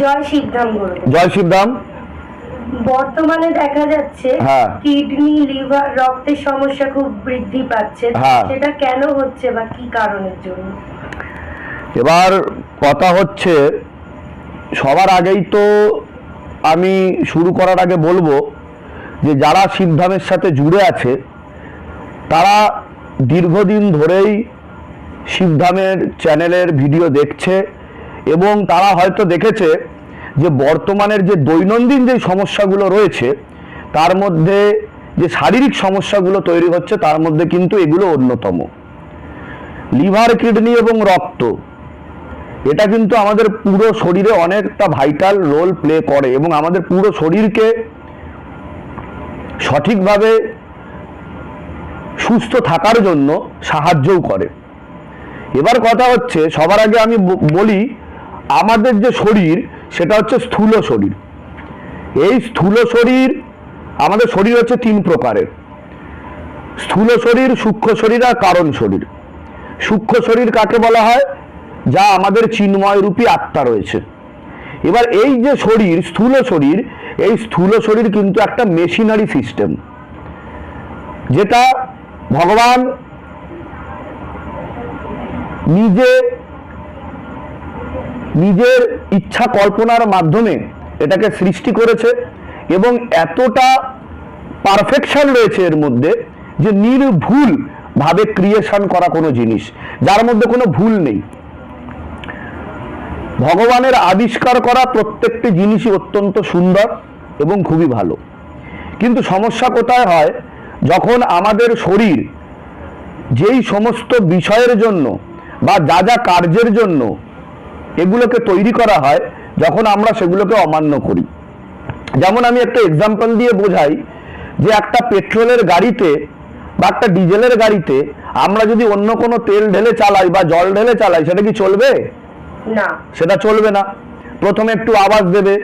জয় শিবধাম গুরু জয় শিবধাম বর্তমানে দেখা যাচ্ছে হ্যাঁ। কিডনি লিভার রক্তের সমস্যা খুব বৃদ্ধি পাচ্ছে হ্যাঁ। সেটা কেন হচ্ছে বা কি কারণের জন্য এবার কথা হচ্ছে সবার আগেই তো আমি শুরু করার আগে বলব যে যারা শিবধামের সাথে জুড়ে আছে তারা দীর্ঘদিন ধরেই শিবধামের চ্যানেলের ভিডিও দেখছে এবং তারা হয়তো দেখেছে যে বর্তমানের যে দৈনন্দিন যে সমস্যাগুলো রয়েছে, তার মধ্যে যে শারীরিক সমস্যাগুলো তৈরি হচ্ছে, তার মধ্যে কিন্তু এগুলো অন্যতম। লিভার, কিডনি এবং রক্ত, এটা কিন্তু আমাদের পুরো শরীরে অনেকটা ভাইটাল রোল প্লে করে এবং আমাদের পুরো শরীরকে সঠিকভাবে সুস্থ থাকার জন্য সাহায্যও করে। এবার কথা হচ্ছে, সবার আগে আমি বলি আমাদের যে শরীর, সেটা হচ্ছে স্থূল শরীর। এই স্থূল শরীর, আমাদের শরীর হচ্ছে তিন প্রকারের। স্থূল শরীর, সূক্ষ্ম শরীর আর কারণ শরীর। সূক্ষ্ম শরীর কাকে বলা হয়? যা আমাদের চিন্ময় রূপী আত্মা রয়েছে। এবার এই যে শরীর, স্থূল শরীর, এই স্থূল শরীর কিন্তু একটা মেশিনারি সিস্টেম। যেটা ভগবান নিজে নিজের ইচ্ছা কল্পনার মাধ্যমে এটাকে সৃষ্টি করেছে এবং এতটা পারফেকশন রয়েছে এর মধ্যে যে নির্ভুল ভাবে ক্রিয়েশন করা কোনো জিনিস। যার মধ্যে কোনো ভুল নেই। ভগবানের আবিষ্কার করা প্রত্যেকটি জিনিসই অত্যন্ত সুন্দর এবং খুবই ভালো। কিন্তু সমস্যা কোথায় হয়? যখন আমাদের শরীর যেই সমস্ত বিষয়ের জন্য বা যা যা কার্যের জন্য এগুলোকে তৈরি করা হয় যখন আমরা সেগুলোকে অমান্য করি। যেমন আমি একটা এক্সাম্পল দিয়ে বোঝাই যে একটা পেট্রোলের গাড়িতে বা একটা ডিজেলের গাড়িতে আমরা যদি অন্য কোনো তেল ঢেলে চালাই বা জল ঢেলে চালাই সেটা কি চলবে? না। সেটা চলবে না। প্রথমে একটু আওয়াজ দেবে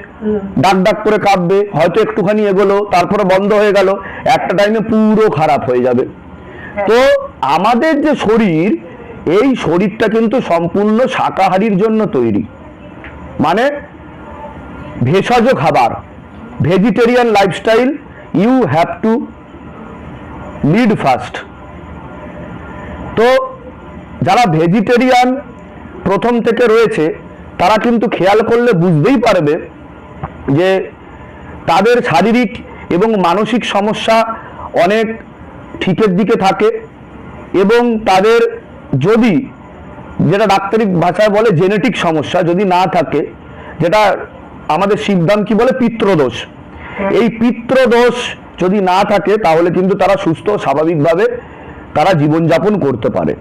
ডাক ডাক করে কাঁপবে হয়তো একটুখানি এগোলো তারপরে বন্ধ হয়ে গেল একটা টাইমে পুরো খারাপ হয়ে যাবে। তো আমাদের যে শরীর এই শরীরটা কিন্তু সম্পূর্ণ শাকাহারীর জন্য তৈরি। মানে ভেষজ খাবার vegetarian lifestyle you have to lead first তো যারা ভেজিটেরিয়ান প্রথম থেকে রয়েছে, তারা কিন্তু খেয়াল করলে বুঝতেই পারবে যে তাদের শারীরিক এবং মানসিক সমস্যা অনেক ঠিকের দিকে থাকে এবং তাদের যদি যেটা ডাক্তারি ভাষায় বলে জেনেটিক সমস্যা যদি না থাকে যেটা আমাদের শিবদান কি বলে? পিত্রদোষ। এই পিত্রদোষ যদি না থাকে তাহলে কিন্তু তারা সুস্থ স্বাভাবিকভাবে তারা জীবনযাপন করতে পারে।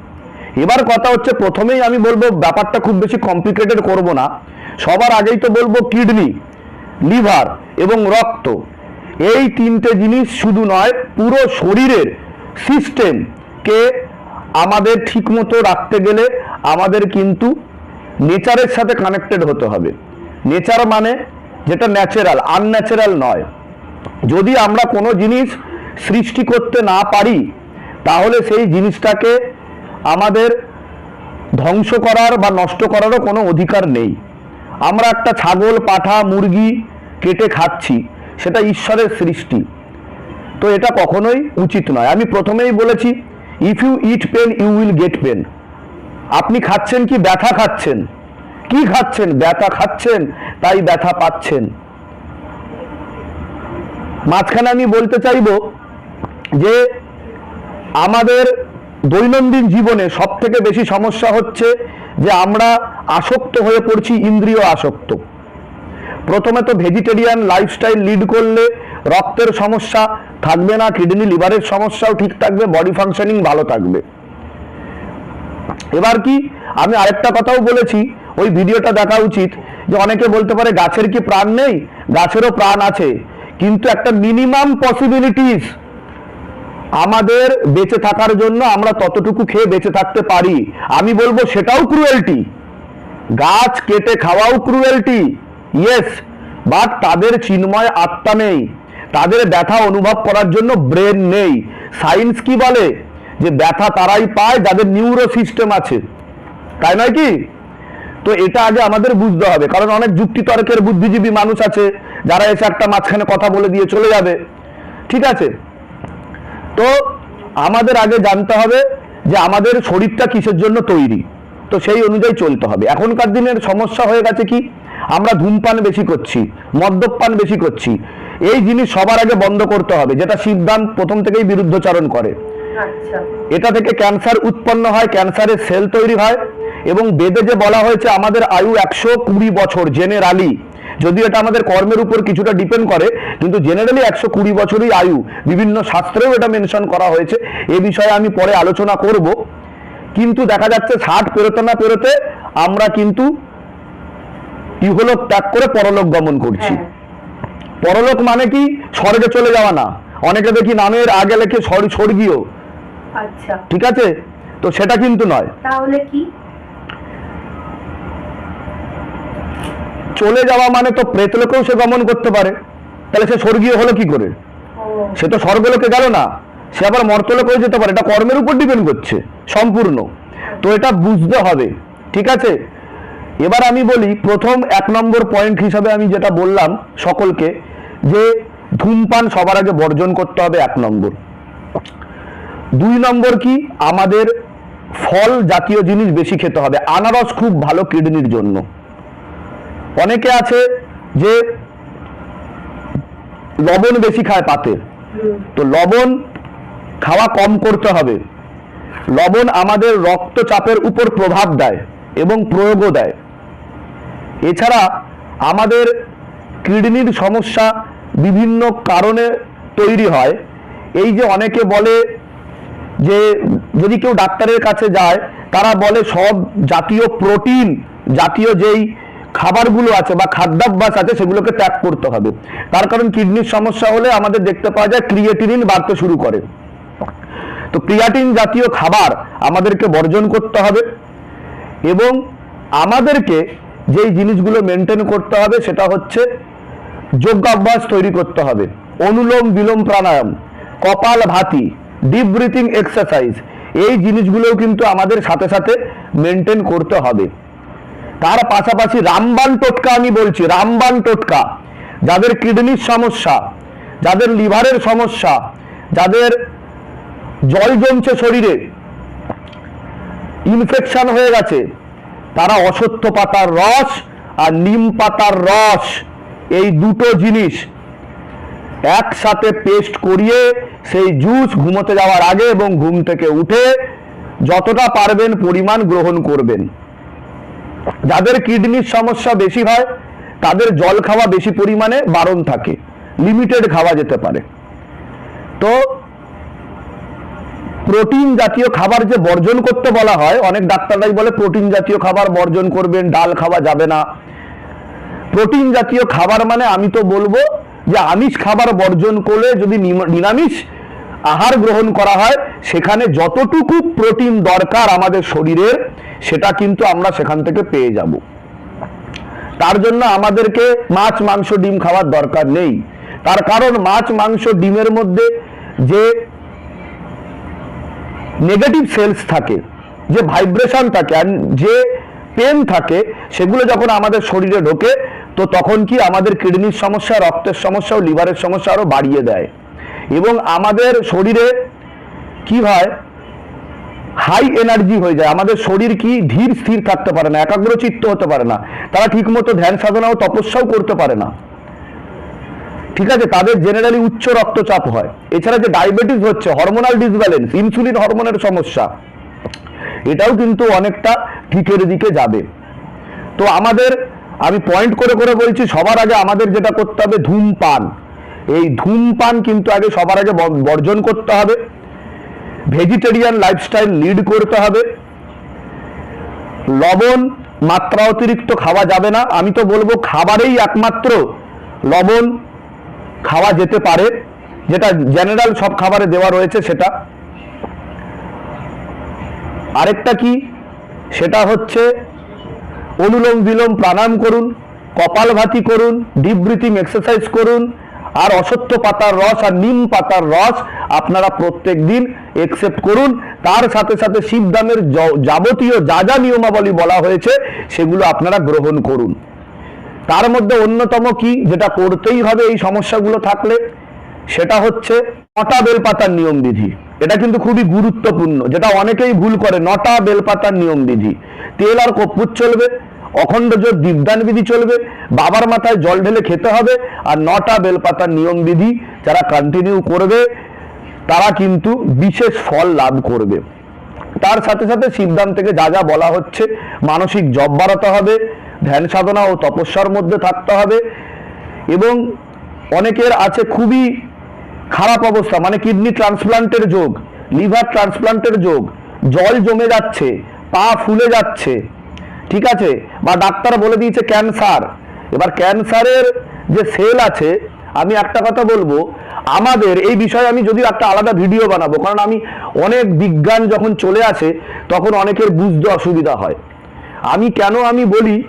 এবার কথা হচ্ছে প্রথমেই আমি বলব ব্যাপারটা খুব বেশি কমপ্লিকেটেড করব না। সবার আগেই তো বলব কিডনি লিভার এবং রক্ত। এই তিনটে জিনিস শুধু নয় পুরো শরীরের সিস্টেমকে আমাদের ঠিকমতো রাখতে গেলে আমাদের কিন্তু নেচারের সাথে কানেক্টেড হতে হবে। নেচার মানে যেটা ন্যাচারাল আনন্যাচারাল নয়। যদি আমরা কোনো জিনিস সৃষ্টি করতে না পারি, তাহলে সেই জিনিসটাকে আমাদের ধ্বংস করার বা নষ্ট করারও কোনো অধিকার নেই। আমরা একটা ছাগল, পাঠা, মুরগি কেটে খাচ্ছি, সেটা ঈশ্বরের সৃষ্টি। তো এটা কখনোই উচিত নয়। আমি প্রথমেই বলেছি if you eat pain you will get pain আপনি খাচ্ছেন কি? ব্যথা খাচ্ছেন। কি খাচ্ছেন? ব্যথা খাচ্ছেন, তাই ব্যথা পাচ্ছেন। মাঝখানে আমি বলতে চাইব যে আমাদের দৈনন্দিন জীবনে সব থেকে বেশি সমস্যা হচ্ছে যে আমরা আসক্ত হয়ে পড়ছি, ইন্দ্রিয় আসক্ত। প্রথমে তো ভেজিটেরিয়ান লাইফস্টাইল লিড করলে রক্তের সমস্যা থাকবে না কিডনি লিভারের সমস্যাও ঠিক থাকবে বডি ফাংশনিং ভালো থাকবে। এবার কি, আমি আরেকটা কথাও বলেছি, ওই ভিডিওটা দেখা উচিত, যে অনেকে বলতে পারে গাছের কি প্রাণ নেই? গাছেরও প্রাণ আছে, কিন্তু একটা মিনিমাম পসিবিলিটিস আমাদের বেঁচে থাকার জন্য আমরা ততটুকু খেয়ে বেঁচে থাকতে পারি। আমি বলব সেটাও ক্রুয়েলটি গাছ কেটে খাওয়াও ক্রুয়েলটি ইয়েস বাট তাদের চিন্ময় আত্মা নেই। তাদের ব্যথা অনুভব করার জন্য ব্রেন নেই। সায়েন্স কি বলে? যে ব্যথা তারাই পায়, যাদের নিউরো সিস্টেম আছে। তাই নয় কি? তো এটা আগে আমাদের বুঝতে হবে, কারণ অনেক যুক্তিতর্কের বুদ্ধিজীবী মানুষ আছে, যারা এসে একটা মাঝখানে কথা বলে দিয়ে চলে যাবে। ঠিক আছে? তো আমাদের আগে জানতে হবে যে আমাদের শরীরটা কিসের জন্য তৈরি? তো সেই অনুযায়ী চলতে হবে। এখনকার দিনের সমস্যা হয়ে গেছে কি? আমরা ধূমপান বেশি করছি, মদ্যপান বেশি করছি। এই জিনিস সবার আগে বন্ধ করতে হবে যেটা শিবদান প্রথম থেকেই বিরুদ্ধচারণ করে। আচ্ছা। এটা থেকে ক্যান্সার উৎপন্ন হয় ক্যান্সারের সেল তৈরি হয় এবং বেদে যে বলা হয়েছে আমাদের আয়ু একশো কুড়ি বছর জেনারালি যদিও এটা আমাদের কর্মের উপর কিছুটা ডিপেন্ড করে কিন্তু জেনারেলি একশো কুড়ি বছরই আয়ু। বিভিন্ন শাস্ত্রেও এটা মেনশন করা হয়েছে। এ বিষয়ে আমি পরে আলোচনা করব। কিন্তু দেখা যাচ্ছে ষাট পেরোতে না পেরোতে আমরা কিন্তু ইহলোক ত্যাগ করে পরলোক গমন করছি। হ্যাঁ। পরলোক মানে কি? স্বর্গে চলে যাওয়া না। অনেকে দেখি নামের আগে লেখে স্বর- স্বর্গীয়। আচ্ছা। ঠিক আছে? তো সেটা কিন্তু নয়। তাহলে কি? চলে যাওয়া মানে তো প্রেতলোকেও সে গমন করতে পারে। তাহলে সে স্বর্গীয় হলো কি করে? সে তো স্বর্গলোকে গেল না। সে আবার মর্তলোকেও যেতে পারে। এটা কর্মের উপর ডিপেন্ড করছে সম্পূর্ণ। তো এটা বুঝতে হবে। ঠিক আছে? এবার আমি বলি, প্রথম এক নম্বর পয়েন্ট হিসাবে আমি যেটা বললাম সকলকে, যে ধূমপান সবার আগে বর্জন করতে হবে এক নম্বর। দুই নম্বর কি? আমাদের ফল জাতীয় জিনিস বেশি খেতে হবে। আনারস খুব ভালো কিডনির জন্য। অনেকে আছে যে লবণ বেশি খায় পাতে। তো লবণ খাওয়া কম করতে হবে। লবণ আমাদের রক্তচাপের উপর প্রভাব দেয় এবং প্রয়োগও দেয়। এছাড়া আমাদের কিডনির সমস্যা বিভিন্ন কারণে তৈরি হয়। এই যে অনেকে বলে যে, যদি কেউ ডাক্তারের কাছে যায়, তারা বলে সব জাতীয় প্রোটিন, জাতীয় যেই খাবারগুলো আছে বা খাদ্যাভ্যাস আছে, সেগুলোকে ত্যাগ করতে হবে। তার কারণ কিডনির সমস্যা হলে আমাদের দেখতে পাওয়া যায় ক্রিয়েটিনিন বাড়তে শুরু করে। তো ক্রিয়াটিন জাতীয় খাবার আমাদেরকে বর্জন করতে হবে এবং আমাদেরকে যেই জিনিসগুলো মেনটেন করতে হবে সেটা হচ্ছে যোগাভ্যাস তৈরি করতে হবে। অনুলোম বিলোম প্রাণায়াম, কপাল ভাতি ডিপ ব্রিথিং এক্সারসাইজ এই জিনিসগুলোও কিন্তু আমাদের সাথে সাথে মেনটেন করতে হবে। তার পাশাপাশি রামবান টোটকা আমি বলছি, রামবান টোটকা। যাদের কিডনির সমস্যা, যাদের লিভারের সমস্যা, যাদের জল জমছে শরীরে ইনফেকশন হয়ে গেছে তারা অসত্য পাতার রস আর নিম পাতার রস, এই দুটো জিনিস একসাথে পেস্ট করিয়ে সেই জুস ঘুমোতে যাওয়ার আগে এবং ঘুম থেকে উঠে যতটা পারবেন পরিমাণ গ্রহণ করবেন। যাদের কিডনির সমস্যা বেশি হয়, তাদের জল খাওয়া বেশি পরিমাণে বারণ থাকে। লিমিটেড খাওয়া যেতে পারে। তো প্রোটিন জাতীয় খাবার যে বর্জন করতে বলা হয়, অনেক ডাক্তাররাই বলে প্রোটিন জাতীয় খাবার বর্জন করবেন, ডাল খাওয়া যাবে না। প্রোটিন জাতীয় খাবার মানে আমি তো বলব যে আমিষ খাবার বর্জন করলে যদি নিরামিষ আহার গ্রহণ করা হয়, সেখানে যতটুকু প্রোটিন দরকার আমাদের শরীরের, সেটা কিন্তু আমরা সেখান থেকে পেয়ে যাব। তার জন্য আমাদেরকে মাছ, মাংস, ডিম খাওয়ার দরকার নেই। তার কারণ মাছ, মাংস, ডিমের মধ্যে যে নেগেটিভ সেলস থাকে, যে ভাইব্রেশন থাকে আর যে পেন থাকে, সেগুলো যখন আমাদের শরীরে ঢোকে, তো তখন কি আমাদের কিডনির সমস্যা, রক্তের সমস্যা ও লিভারের সমস্যা আরও বাড়িয়ে দেয়। এবং আমাদের শরীরে কি হয়? হাই এনার্জি হয়ে যায়। আমাদের শরীর কি ধীর স্থির থাকতে পারে না, একাগ্রচিত্ত হতে পারে না। তারা ঠিকমতো ধ্যান সাধনা ও তপস্যাও করতে পারে না। ঠিক আছে, তাদের জেনারেলি উচ্চ রক্তচাপ হয়। এছাড়া যে ডায়াবেটিস হচ্ছে হরমোনাল ডিসব্যালেন্স ইনসুলিন হরমোনের সমস্যা, এটাও কিন্তু অনেকটা ঠিকের দিকে যাবে। তো আমাদের, আমি পয়েন্ট করে করে বলছি, সবার আগে আমাদের যেটা করতে হবে, ধূমপান। এই ধূমপান কিন্তু আগে সবার আগে বর্জন করতে হবে। ভেজিটেরিয়ান লাইফস্টাইল লিড করতে হবে। লবণ মাত্রা অতিরিক্ত খাওয়া যাবে না। আমি তো বলব, খাবারেই একমাত্র লবণ খাওয়া যেতে পারে, যেটা জেনারেল সব খাবারে দেওয়া রয়েছে সেটা। আরেকটা কি? সেটা হচ্ছে অনুলোম বিলোম প্রাণায়াম করুন কপালভাতি করুন ডিপ ব্রিথিং এক্সারসাইজ করুন, আর অসত্য পাতার রস আর নিম পাতার রস আপনারা প্রত্যেক দিন একসেপ্ট করুন। তার সাথে সাথে শিবদামের যাবতীয় যা যা নিয়মাবলী বলা হয়েছে, সেগুলো আপনারা গ্রহণ করুন। তার মধ্যে অন্যতম কি? যেটা করতেই হবে এই সমস্যাগুলো থাকলে, সেটা হচ্ছে নটা বেলপাতার নিয়ম বিধি। এটা কিন্তু খুবই গুরুত্বপূর্ণ, যেটা অনেকেই ভুল করে, নটা বেলপাতার নিয়ম বিধি। তেল আর কর্পূর চলবে, অখণ্ড জোর দীপদান বিধি চলবে, বাবার মাথায় জল ঢেলে খেতে হবে, আর নটা বেলপাতার নিয়ম বিধি যারা কন্টিনিউ করবে, তারা কিন্তু বিশেষ ফল লাভ করবে। তার সাথে সাথে শিবদান থেকে যা যা বলা হচ্ছে, মানসিক জব বাড়াতে হবে ধ্যান সাধনা ও তপস্যার মধ্যে থাকতে হবে। এবং অনেকের আছে খুবই খারাপ অবস্থা মানে কিডনি ট্রান্সপ্লান্টের যোগ, লিভার ট্রান্সপ্লান্টের যোগ, জল জমে যাচ্ছে, পা ফুলে যাচ্ছে, ঠিক আছে? বা ডাক্তার বলে দিয়েছে ক্যান্সার। এবার ক্যান্সারের যে সেল আছে, আমি একটা কথা বলব, আমাদের এই বিষয়ে আমি যদি একটা আলাদা ভিডিও বানাবো, কারণ আমি অনেক বিজ্ঞান যখন চলে আসে, তখন অনেকের বুঝতে অসুবিধা হয়। আমি কেন আমি বলি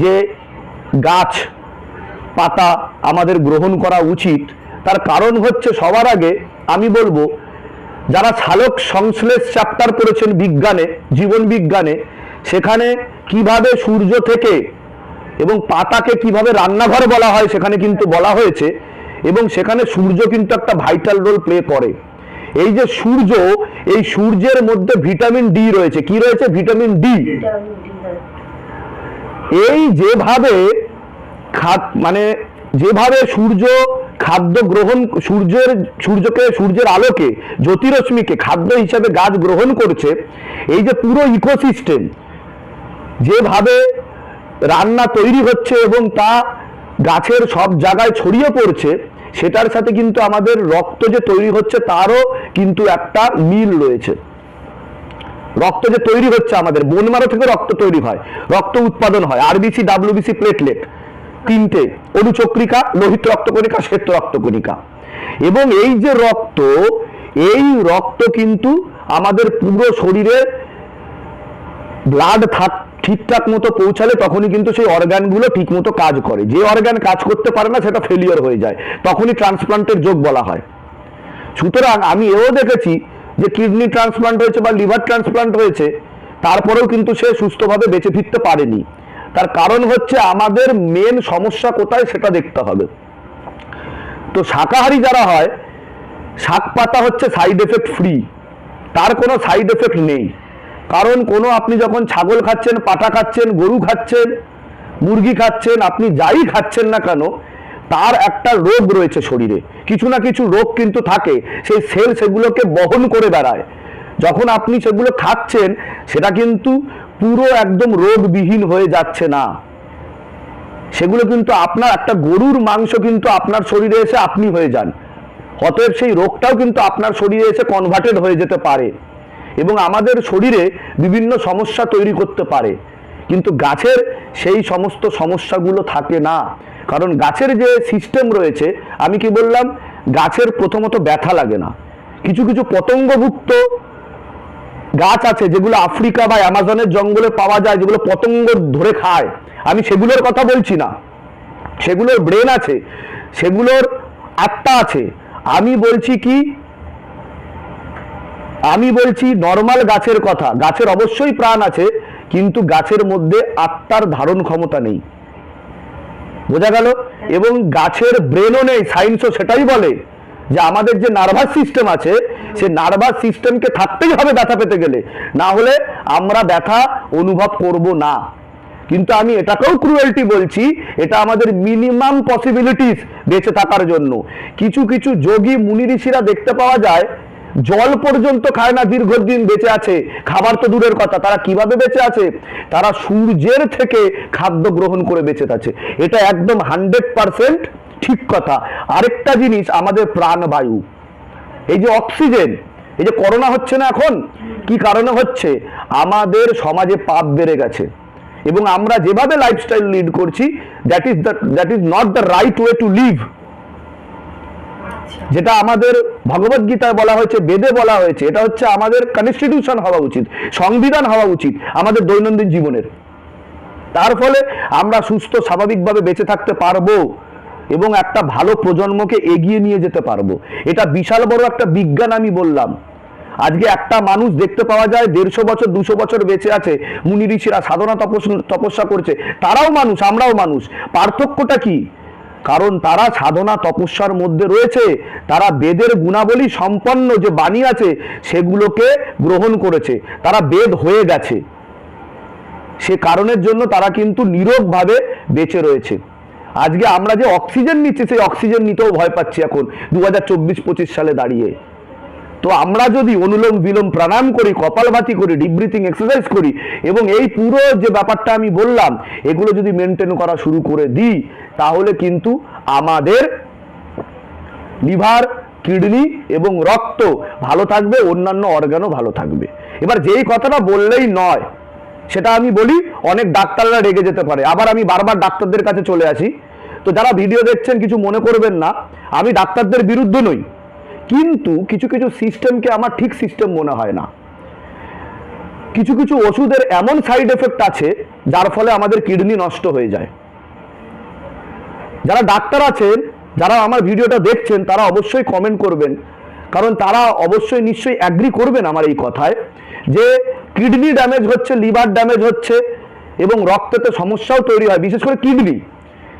যে গাছ, পাতা আমাদের গ্রহণ করা উচিত, তার কারণ হচ্ছে সবার আগে আমি বলব, যারা শালক সংশ্লেষ চ্যাপ্টার করেছেন বিজ্ঞানে, জীবন বিজ্ঞানে, সেখানে কীভাবে সূর্য থেকে এবং পাতাকে কীভাবে রান্নাঘর বলা হয় সেখানে কিন্তু বলা হয়েছে, এবং সেখানে সূর্য কিন্তু একটা ভাইটাল রোল প্লে করে। এই যে সূর্য, এই সূর্যের মধ্যে ভিটামিন ডি রয়েছে, কি রয়েছে? ভিটামিন ডি এই যেভাবে খাদ মানে যেভাবে সূর্য খাদ্য গ্রহণ, সূর্যের, সূর্যকে, সূর্যের আলোকে, জ্যোতিরশ্মিকে খাদ্য হিসাবে গাছ গ্রহণ করছে, এই যে পুরো ইকোসিস্টেম, যেভাবে রান্না তৈরি হচ্ছে এবং তা গাছের সব জায়গায় ছড়িয়ে পড়ছে, সেটার সাথে কিন্তু আমাদের রক্ত যে তৈরি হচ্ছে, তারও কিন্তু একটা মিল রয়েছে। রক্ত যে তৈরি হচ্ছে আমাদের বোন মারো থেকে রক্ত তৈরি হয়, রক্ত উৎপাদন হয় আরবিসি ডাব্লিউবিসি প্লেটলেট তিনটে, অনুচক্রিকা, লোহিত রক্তকণিকা, শ্বেত রক্তকণিকা। এবং এই যে রক্ত, এই রক্ত কিন্তু আমাদের পুরো শরীরে ব্লাড থাক, ঠিকঠাক মতো পৌঁছালে তখনই কিন্তু সেই অর্গানগুলো ঠিক মতো কাজ করে। যে অর্গান কাজ করতে পারে না, সেটা ফেলিওর হয়ে যায়। তখনই ট্রান্সপ্লান্টের যোগ বলা হয়। সুতরাং আমি এও দেখেছি যে কিডনি ট্রান্সপ্লান্ট হয়েছে বা লিভার ট্রান্সপ্লান্ট হয়েছে, তারপরেও কিন্তু সে সুস্থভাবে বেঁচে ফিরতে পারেনি। তার কারণ হচ্ছে আমাদের মেন সমস্যা কোথায় সেটা দেখতে হবে। তো শাকাহারি যারা হয়, শাক পাতা হচ্ছে সাইড এফেক্ট ফ্রি তার কোনো সাইড এফেক্ট নেই। কারণ কোনো আপনি যখন ছাগল খাচ্ছেন, পাটা খাচ্ছেন, গরু খাচ্ছেন, মুরগি খাচ্ছেন, আপনি যাই খাচ্ছেন না কেন তার একটা রোগ রয়েছে শরীরে। কিছু না কিছু রোগ কিন্তু থাকে। সেই সেল সেগুলোকে বহন করে বেড়ায়। যখন আপনি সেগুলো খাচ্ছেন, সেটা কিন্তু পুরো একদম রোগবিহীন হয়ে যাচ্ছে না। সেগুলো কিন্তু আপনার একটা গরুর মাংস কিন্তু আপনার শরীরে এসে আপনি হয়ে যান। অতএব সেই রোগটাও কিন্তু আপনার শরীরে এসে কনভার্টেড হয়ে যেতে পারে। এবং আমাদের শরীরে বিভিন্ন সমস্যা তৈরি করতে পারে। কিন্তু গাছের সেই সমস্ত সমস্যাগুলো থাকে না। কারণ গাছের যে সিস্টেম রয়েছে, আমি কি বললাম, গাছের প্রথমত ব্যথা লাগে না। কিছু কিছু পতঙ্গভুক্ত গাছ আছে, যেগুলো আফ্রিকা বা অ্যামাজনের জঙ্গলে পাওয়া যায়, যেগুলো পতঙ্গ ধরে খায়। আমি সেগুলোর কথা বলছি না। সেগুলোর ব্রেন আছে, সেগুলোর আত্মা আছে। আমি বলছি কি, আমি বলছি নর্মাল গাছের কথা। গাছের অবশ্যই প্রাণ আছে, কিন্তু গাছের মধ্যে আত্মার ধারণ ক্ষমতা নেই। বোঝা গেল? এবং গাছের ব্রেনও নেই সায়েন্সও সেটাই বলে যে আমাদের যে নার্ভাস সিস্টেম আছে, সে নার্ভাস সিস্টেমকে থাকতেই হবে ব্যথা পেতে গেলে। না হলে আমরা ব্যথা অনুভব করব না। কিন্তু আমি এটাকেও ক্রুয়েলটি বলছি, এটা আমাদের মিনিমাম পসিবিলিটিস বেঁচে থাকার জন্য। কিছু কিছু যোগী, মুনি ঋষিরা দেখতে পাওয়া যায় জল পর্যন্ত খায় না, দীর্ঘদিন বেঁচে আছে। খাবার তো দূরের কথা, তারা কীভাবে বেঁচে আছে? তারা সূর্যের থেকে খাদ্য গ্রহণ করে বেঁচে আছে। এটা একদম হান্ড্রেড পারসেন্ট ঠিক কথা। আরেকটা জিনিস, আমাদের প্রাণবায়ু। এই যে অক্সিজেন, এই যে করোনা হচ্ছে না এখন? কি কারণে হচ্ছে? আমাদের সমাজে পাপ বেড়ে গেছে। এবং আমরা যেভাবে লাইফস্টাইল লিড করছি that is the that is not the right way to live যেটা আমাদের ভগবত গীতায় বলা হয়েছে, বেদে বলা হয়েছে, এটা হচ্ছে আমাদের কনস্টিটিউশন হওয়া উচিত, সংবিধান হওয়া উচিত আমাদের দৈনন্দিন জীবনের। তার ফলে আমরা সুস্থ, স্বাভাবিকভাবে বেঁচে থাকতে পারব এবং একটা ভালো প্রজন্মকে এগিয়ে নিয়ে যেতে পারব। এটা বিশাল বড় একটা বিজ্ঞান আমি বললাম। আজকে একটা মানুষ দেখতে পাওয়া যায়, দেড়শো বছর, দুশো বছর বেঁচে আছে, মুনি ঋষিরা সাধনা তপস- তপস্যা করছে, তারাও মানুষ, আমরাও মানুষ। পার্থক্যটা কি? কারণ তারা সাধনা তপস্যার মধ্যে রয়েছে। তারা বেদের গুণাবলী সম্পন্ন যে বাণী আছে, সেগুলোকে গ্রহণ করেছে। তারা বেদ হয়ে গেছে। সে কারণের জন্য তারা কিন্তু নীরবভাবে বেঁচে রয়েছে। আজকে আমরা যে অক্সিজেন নিচ্ছি, সেই অক্সিজেন নিতেও ভয় পাচ্ছি এখন দু হাজার সালে দাঁড়িয়ে। তো আমরা যদি অনুলোম বিলোম প্রাণায়াম করি কপালভাতি করি ডিপ ব্রিথিং এক্সারসাইজ করি, এবং এই পুরো যে ব্যাপারটা আমি বললাম, এগুলো যদি মেনটেন করা শুরু করে দিই, তাহলে কিন্তু আমাদের লিভার, কিডনি এবং রক্ত ভালো থাকবে, অন্যান্য অর্গানও ভালো থাকবে। এবার যেই কথাটা বললেই নয়, সেটা আমি বলি, অনেক ডাক্তাররা রেগে যেতে পারে। আবার আমি বারবার ডাক্তারদের কাছে চলে আসি। তো যারা ভিডিও দেখছেন, কিছু মনে করবেন না। আমি ডাক্তারদের বিরুদ্ধে নই। কিন্তু কিছু কিছু সিস্টেমকে আমার ঠিক সিস্টেম মনে হয় না। কিছু কিছু ওষুধের এমন সাইড এফেক্ট আছে, যার ফলে আমাদের কিডনি নষ্ট হয়ে যায়। যারা ডাক্তার আছেন, যারা আমার ভিডিওটা দেখছেন, তারা অবশ্যই কমেন্ট করবেন। কারণ তারা অবশ্যই নিশ্চয়ই অ্যাগ্রি করবেন আমার এই কথায় যে কিডনি ড্যামেজ হচ্ছে লিভার ড্যামেজ হচ্ছে এবং রক্তেতে সমস্যাও তৈরি হয়, বিশেষ করে কিডনি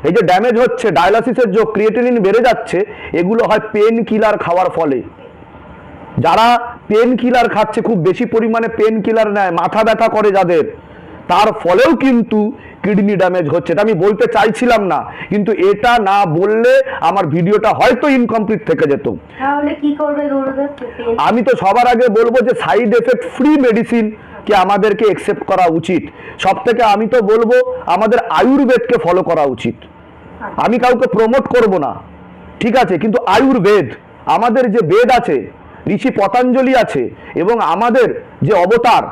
এই যে ড্যামেজ হচ্ছে ডায়ালাসিসের যে ক্রিয়েটিনিন বেড়ে যাচ্ছে এগুলো হয় পেন কিলার খাওয়ার ফলে। যারা পেন কিলার খাচ্ছে খুব বেশি পরিমাণে পেন কিলার নেয় মাথা ব্যথা করে যাদের তার ফলেও কিন্তু কিডনি ড্যামেজ হচ্ছে। এটা আমি বলতে চাইছিলাম না কিন্তু এটা না বললে আমার ভিডিওটা হয়তো ইনকমপ্লিট থেকে যেত। আমি তো সবার আগে বলব যে সাইড এফেক্ট ফ্রি মেডিসিন কে আমাদেরকে একসেপ্ট করা উচিত। সব থেকে আমি তো বলব আমাদের আয়ুর্বেদকে ফলো করা উচিত। আমি কাউকে প্রমোট করব না। ঠিক আছে, কিন্তু আয়ুর্বেদ, আমাদের যে বেদ আছে, ঋষি পতঞ্জলি আছে, এবং আমাদের যে অবতার,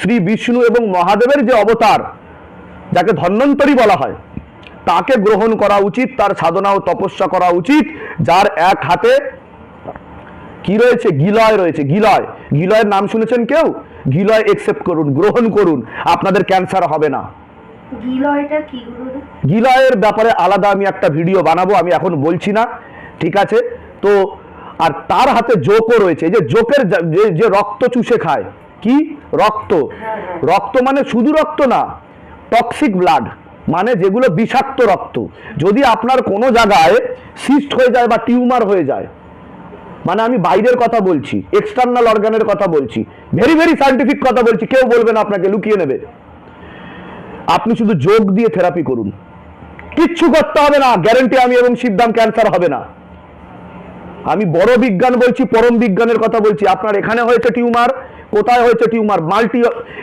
শ্রী বিষ্ণু এবং মহাদেবের যে অবতার, যাকে ধন্বন্তরী বলা হয়, তাকে গ্রহণ করা উচিত, তার সাধনা ও তপস্যা করা উচিত, যার এক হাতে কি রয়েছে? গিলয় রয়েছে। গিলয়। গিলয়ের নাম শুনেছেন কেউ? গিলয় একসেপ্ট করুন, গ্রহণ করুন। আপনাদের ক্যান্সার হবে না। গিলয়ের ব্যাপারে আলাদা আমি একটা ভিডিও বানাবো আমি এখন বলছি না ঠিক আছে? তো আর তার হাতে জোকও রয়েছে যে জোকের যে রক্ত চুষে খায় কি? রক্ত। রক্ত মানে শুধু রক্ত না টক্সিক ব্লাড মানে যেগুলো বিষাক্ত রক্ত। যদি আপনার কোনো জায়গায় সিস্ট হয়ে যায় বা টিউমার হয়ে যায় মানে আমি বাইরের কথা বলছি এক্সটার্নাল অর্গানের কথা বলছি ভেরি ভেরি সাইন্টিফিক কথা বলছি কেউ বলবে না আপনাকে লুকিয়ে নেবে। আপনি শুধু যোগ দিয়ে থেরাপি করুন। কিচ্ছু করতে হবে না গ্যারেন্টি আমি এবং সিদ্ধাম ক্যান্সার হবে না। আমি বড় বিজ্ঞান বলছি, পরম বিজ্ঞানের কথা বলছি। আপনার এখানে হয়েছে টিউমার, কোথায় হয়েছে টিউমার? মাল্টি,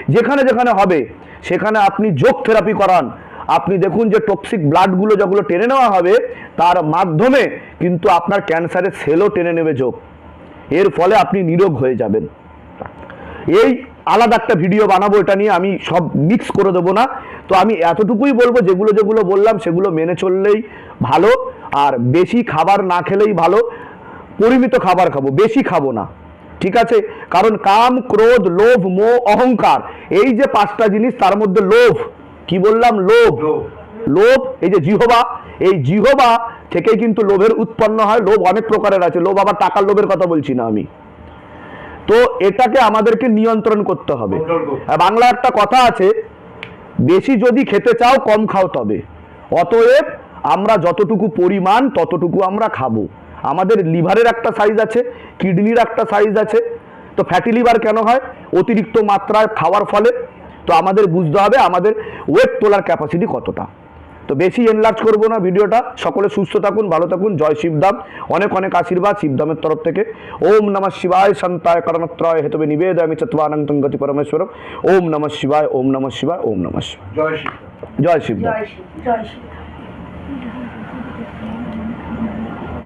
যেখানে যেখানে হবে, সেখানে আপনি যোগ থেরাপি করান। আপনি দেখুন যে টক্সিক ব্লাডগুলো যেগুলো টেনে নেওয়া হবে, তার মাধ্যমে কিন্তু আপনার ক্যান্সারের সেলও টেনে নেবে যোগ। এর ফলে আপনি নিরোগ হয়ে যাবেন। এই আলাদা একটা ভিডিও বানাবো এটা নিয়ে আমি সব মিক্স করে দেবো না। তো আমি এতটুকুই বলব যেগুলো যেগুলো বললাম সেগুলো মেনে চললেই ভালো। আর বেশি খাবার না খেলেই ভালো। পরিমিত খাবার খাব বেশি খাব না। ঠিক আছে? কারণ কাম ক্রোধ লোভ মোহ অহংকার এই যে পাঁচটা জিনিস তার মধ্যে লোভ। কি বললাম? লোভ। লোভ এই যে জিহবা এই জিহবা থেকেই কিন্তু লোভের উৎপন্ন হয়। লোভ অনেক প্রকারের আছে। লোভ আবার টাকার লোভের কথা বলছি না আমি। তো এটাকে আমাদেরকে নিয়ন্ত্রণ করতে হবে। বাংলা একটা কথা আছে বেশি যদি খেতে চাও কম খাও তবে। অতএব আমরা যতটুকু পরিমাণ ততটুকু আমরা খাব। আমাদের লিভারের একটা সাইজ আছে কিডনির একটা সাইজ আছে। তো ফ্যাটি লিভার কেন হয়? অতিরিক্ত মাত্রায় খাওয়ার ফলে। তো আমাদের বুঝতে হবে আমাদের ওয়েট তোলার ক্যাপাসিটি কতটা। তো বেশি এনলার্জ করব না ভিডিওটা। সকলে সুস্থ থাকুন ভালো থাকুন। জয় শিবধাম। অনেক অনেক আশীর্বাদ শিবধামের তরফ থেকে। ওম নমঃ শিবায় সন্তায় করণত্রয় হেতবে নিবেদ আমি চত্বানন্তং গতি পরমেশ্বরম। ওম নমঃ শিবায় ওম নমঃ শিবায় ওম নমঃ শিবায়। জয় শিব জয় শিবধাম। জয় শিব জয় শ্রী